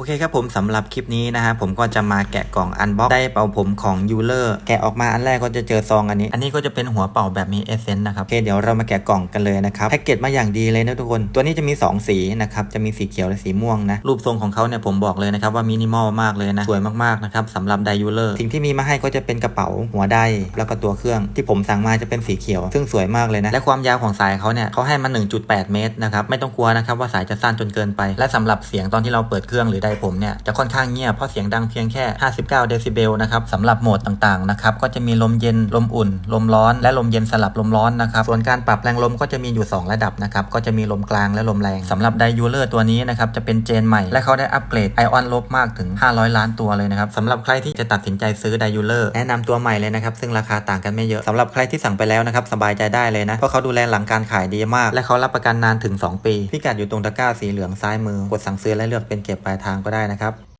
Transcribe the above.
โอเคครับผมสำหรับคลิปนี้นะฮะผมก็จะมาแกะกล่องอันบ็อกได้เป่าผมของยูเลอร์แกะออกมาอันแรกก็จะเจอซองอันนี้ อันนี้ก็จะเป็นหัวเป่าแบบมีเอเซนต์นะครับโอเคเดี๋ยวเรามาแกะกล่องกันเลยนะครับแพ็กเกจมาอย่างดีเลยนะทุกคน ตัวนี้จะมี 2 สีนะครับจะมีสีเขียวและสีม่วงนะรูปทรงของเขาเนี่ยผมบอกเลยนะครับว่ามินิมอลมากเลยนะสวยมากๆนะครับสำหรับไดยูเลอร์สิ่งที่มีมาให้ก็จะเป็นกระเป๋าหัวไดแล้วก็ตัวเครื่องที่ผมสั่งมาจะเป็นสีเขียว ซึ่งสวยมากเลยนะและความยาวของสายเขาเนี่ยเขาให้มา 1.8 เมตรนะครับไม่ต้องกลัวนะครับว่าสายจะสั้นจนเกินไป และสำหรับเสียงตอนที่เราเปิดเครื่องหรือไดผมเนี่ยจะค่อนข้างเงียบเพราะเสียงดังเพียงแค่ 59 เดซิเบลนะครับสำหรับโหมดต่างๆนะครับก็จะมีลมเย็นลมอุ่น ลมร้อน และลมเย็นสลับลมร้อนนะครับส่วนการปรับแรงลมก็จะมีอยู่ 2 ระดับนะครับก็จะมีลมกลางและลมแรงสำหรับไดยูเลอร์ตัวนี้นะครับจะเป็นเจนใหม่ และเขาได้อัปเกรดไอออนลบมากถึง 500 ล้านตัวเลยนะครับสำหรับใครที่จะตัดสินใจซื้อไดยูเลอร์แนะนำตัวใหม่เลยนะครับซึ่งราคาต่างกันไม่เยอะสำหรับใครที่สั่งไปแล้วนะครับสบายใจได้เลยนะเพราะเขาดูแลหลังการขายดีมาก และเขารับประกันนานถึง 2 ปีพิกัดอยู่ตรงตะกร้าสีเหลืองซ้ายมือกดสั่งซื้อและเลือกเป็นเก็บปลายทางก็ได้นะครับ